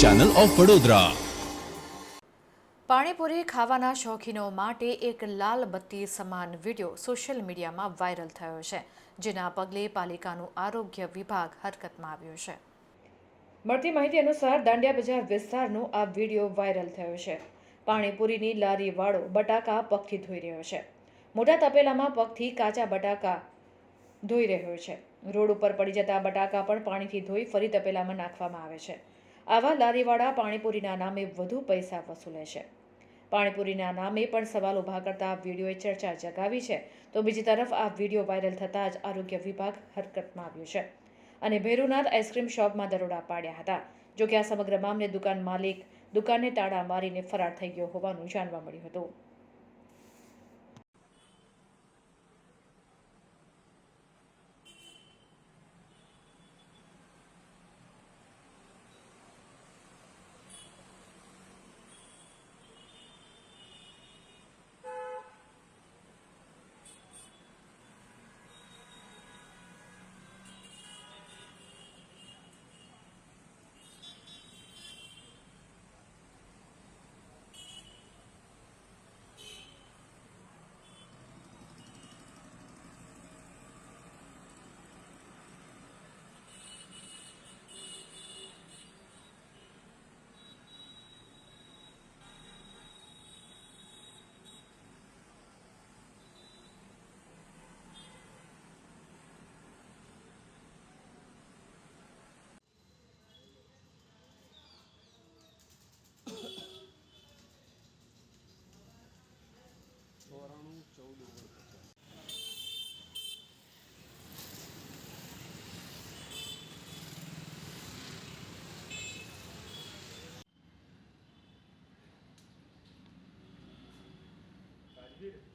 Channel of Vadodara panipuri ખાવાના શોખીનો માટે એક લાલ બત્તી સમાન વીડિયો સોશિયલ મીડિયામાં વાયરલ થયો છે જેના પગલે પાલિકાનું આરોગ્ય વિભાગ હરકતમાં આવ્યું છે. મળતી માહિતી અનુસાર દાંડિયા બજાર વિસ્તારનો આ વીડિયો વાયરલ થયો છે. પાણીપુરીની લારીવાળો બટાકા પગથી ધોઈ રહ્યો છે. મોટા તપેલામાં પગથી કાચા બટાકા ધોઈ રહ્યો છે. રોડ ઉપર પડી જતા બટાકા પણ પાણીથી ધોઈ ફરી તપેલામાં નાખવામાં આવે છે. આવા લારીવાળા પાણીપુરીના નામે વધુ પૈસા વસૂલે છે. પાણીપુરીના નામે પણ સવાલ ઊભા કરતા આ વિડીયોએ ચર્ચા જગાવી છે. તો બીજી તરફ આ વીડિયો વાયરલ થતાં જ આરોગ્ય વિભાગ હરકતમાં આવ્યું છે. અને ભેરુનાથ આઈસ્ક્રીમ શોપમાં દરોડા પાડ્યા હતા. જોકે આ સમગ્ર મામલે દુકાન માલિક દુકાનને તાળા મારીને ફરાર થઈ ગયો હોવાનું જાણવા મળ્યું હતું. did.